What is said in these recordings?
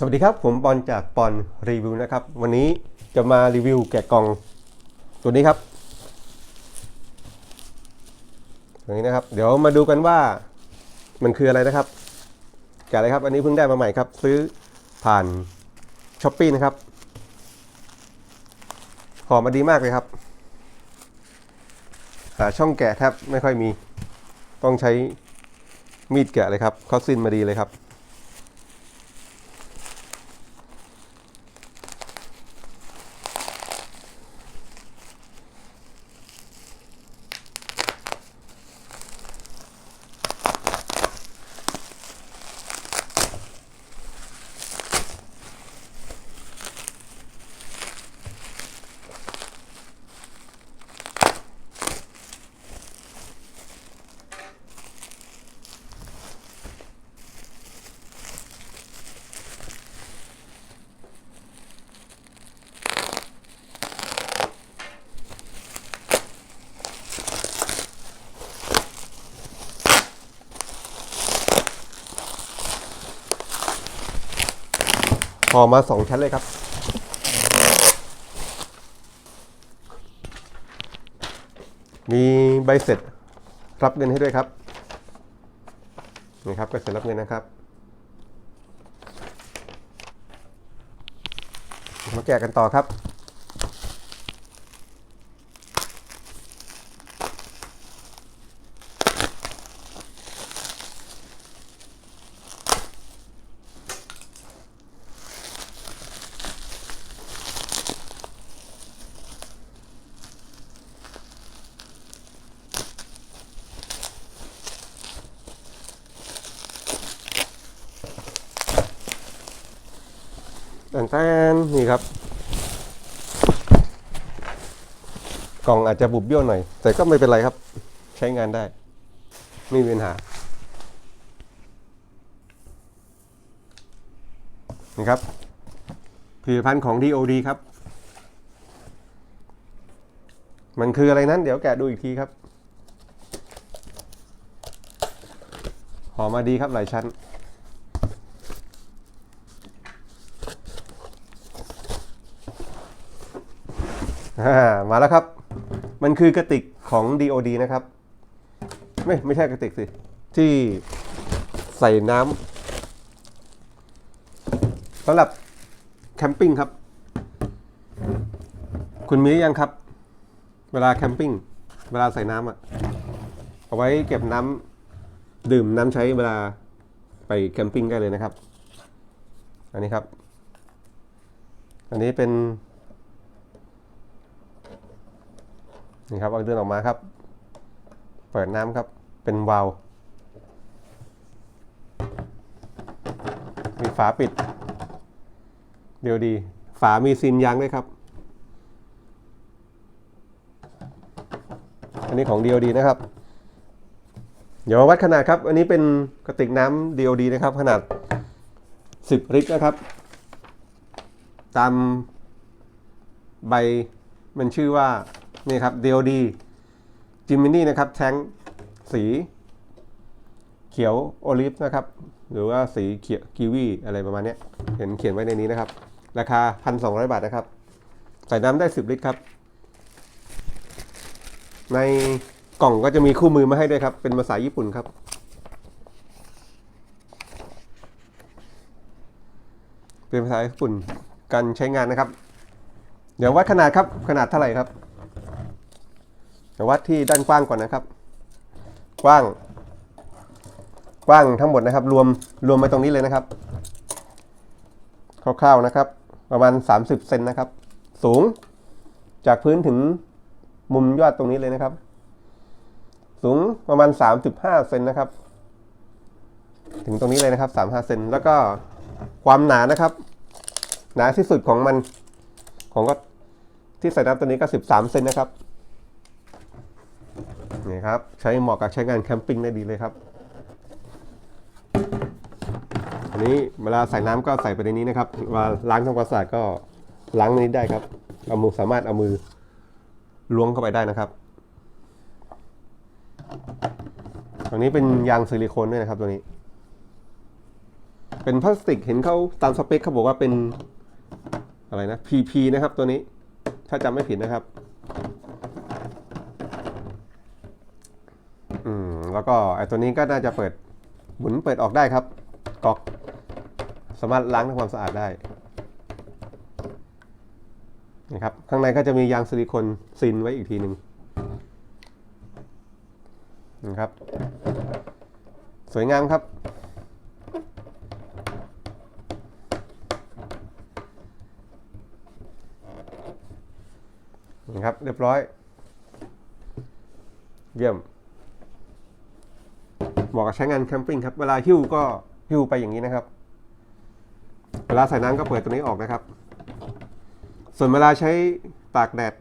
สวัสดีครับ ผมบอลจากปอนรีวิวนะครับ วันนี้จะมารีวิวแกะกล่องตัวนี้ครับตัวนี้นะครับ เดี๋ยวมาดูกันว่ามันคืออะไรนะครับแกะเลยครับ อันนี้เพิ่งได้มาใหม่ครับ ซื้อผ่านช้อปปี้นะครับห่อมาดีมากเลยครับ หาช่องแกะแทบไม่ค่อยมี ต้องใช้มีดแกะเลยครับเขาสิ้นมาดีเลยครับ่อมาสองชั้นเลยครับ มีใบเสร็จรับเงินให้ด้วยครับนี่ครับใบเสร็จรับเงินนะครับมาแกะกันต่อครับ แต่แตนนี่ครับ กล่องอาจจะบุบเบี้ยวหน่อย แต่ก็ไม่เป็นไรครับ ใช้งานได้ ไม่มีปัญหา นี่ครับผลิตภัณฑ์ของ DOD ครับ มันคืออะไรนั้น เดี๋ยวแกะดูอีกทีครับหอมมาดีครับหลายชั้น มาแล้วครับ มันคือกระติกของ DOD นะครับ ไม่ไม่ใช่กระติกสิ ที่ใส่น้ำสำหรับแคมปิ้งครับ คุณมีหรือยังครับ เวลาแคมปิ้ง เวลาใส่น้ำอะเอาไว้เก็บน้ำดื่มน้ำใช้เวลาไปแคมปิ้งได้เลยนะครับ อันนี้ครับ อันนี้เป็น นี่ครับเอาเดินออกมาครับ เปิดน้ำครับ เป็นวาล์วมีฝาปิด เดียวดี ฝามีซีนยางด้วยครับ อันนี้ของ DOD นะครับ เดี๋ยวมาวัดขนาดครับ อันนี้เป็นกระติกน้ำ DOD นะครับ ขนาด 10 ลิตรนะครับ ตามใบมันชื่อว่า นี่ครับ DOD จิมมินี่นะครับแท้งสีเขียวโอลิฟนะครับ หรือว่าสีเขียวกีวีอะไรประมาณนี้เห็นเขียนไว้ในนี้นะครับ ราคา 1,200 บาทนะครับ ใส่น้ำได้ 10 ลิตรครับ ในกล่องก็จะมีคู่มือมาให้ด้วยครับ เป็นภาษาญี่ปุ่นครับ เป็นภาษาญี่ปุ่นการใช้งานนะครับ เดี๋ยววัดขนาดครับ ขนาดเท่าไหร่ครับ เดี๋ยววัดที่ด้านกว้างก่อนนะครับ กว้าง กว้างทั้งหมดนะครับ รวมรวมไปตรงนี้เลยนะครับ คร่าวๆนะครับ ประมาณ 30 เซนนะครับ สูงจากพื้นถึงมุมยอดตรงนี้เลยนะครับ สูงประมาณ 35 เซนนะครับ ถึงตรงนี้เลยนะครับ 35 เซนแล้วก็ความหนานะครับ หนาที่สุดของมันของก็ที่ใส่น้ำตัวนี้ก็ 13 เซนนะครับ นี่ครับ ใช้เหมาะกับใช้งานแคมปิ้งได้ดีเลยครับ อันนี้เวลาใส่น้ำก็ใส่ไปในนี้นะครับเวลาล้างทำความสะอาดก็ล้างในนี้ได้ครับเอามือสามารถเอามือล้วงเข้าไปได้นะครับตรงนี้เป็นยางซิลิโคนด้วยนะครับตัวนี้ เป็นพลาสติกเห็นเขาตามสเปคเขาบอกว่าเป็นอะไรนะ PP นะครับตัวนี้ ถ้าจำไม่ผิดนะครับ อืม แล้วก็ไอ้ตัวนี้ก็น่าจะเปิดหมุนเปิดออกได้ครับก๊อกสามารถล้างทำความสะอาดได้นะครับข้างในก็จะมียางซิลิโคนซินไว้อีกทีหนึ่งนะครับ สวยงามครับนี่ครับ เรียบร้อย เยี่ยม เหมาะกับใช้งานแคมปิ้งครับ เวลาหิ้วก็หิ้วไปอย่างนี้นะครับ เวลาใส่น้ำก็เปิดตัวนี้ออกนะครับ ส่วนเวลาใช้ตากแดด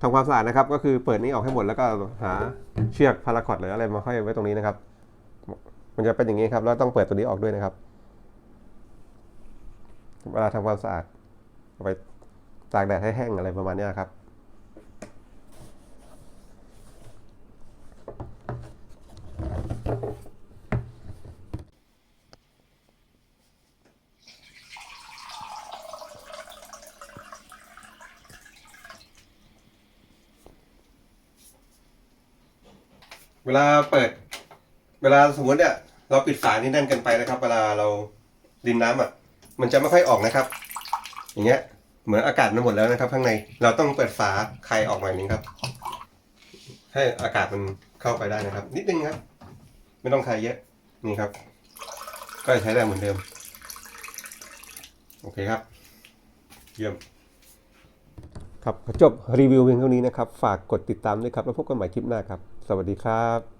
ทำความสะอาดนะครับ ก็คือเปิดนี้ออกให้หมดแล้วก็หาเชือกพาราคอตหรืออะไรมาห้อยไว้ตรงนี้นะครับ มันจะเป็นอย่างนี้ครับ แล้วต้องเปิดตัวนี้ออกด้วยนะครับ เวลาทำความสะอาดเอาไปตากแดดให้แห้งอะไรประมาณนี้ยครับ วลาเปิด เวลาสมมติเนี่ยเราปิดฝานี่แน่นเกันไปนะครับ เวลาเราดินน้ำอะ มันจะไม่ค่อยออกนะครับ อย่างเงี้ย เหมือนอากาศมันหมดแล้วนะครับ ข้างใน เราต้องเปิดฝาไข่ออกหน่อยนึงครับ ให้อากาศมันเข้าไปได้นะครับ นิดนึงครับ ไม่ต้องไข่เยอะ นี่ครับ ก็ใช้ได้เหมือนเดิม โอเคครับ เยี่ยม ครับจบรีวิวเพียงเท่านี้นะครับ ฝากกดติดตามด้วยครับ แล้วพบกันใหม่คลิปหน้าครับ สวัสดีครับ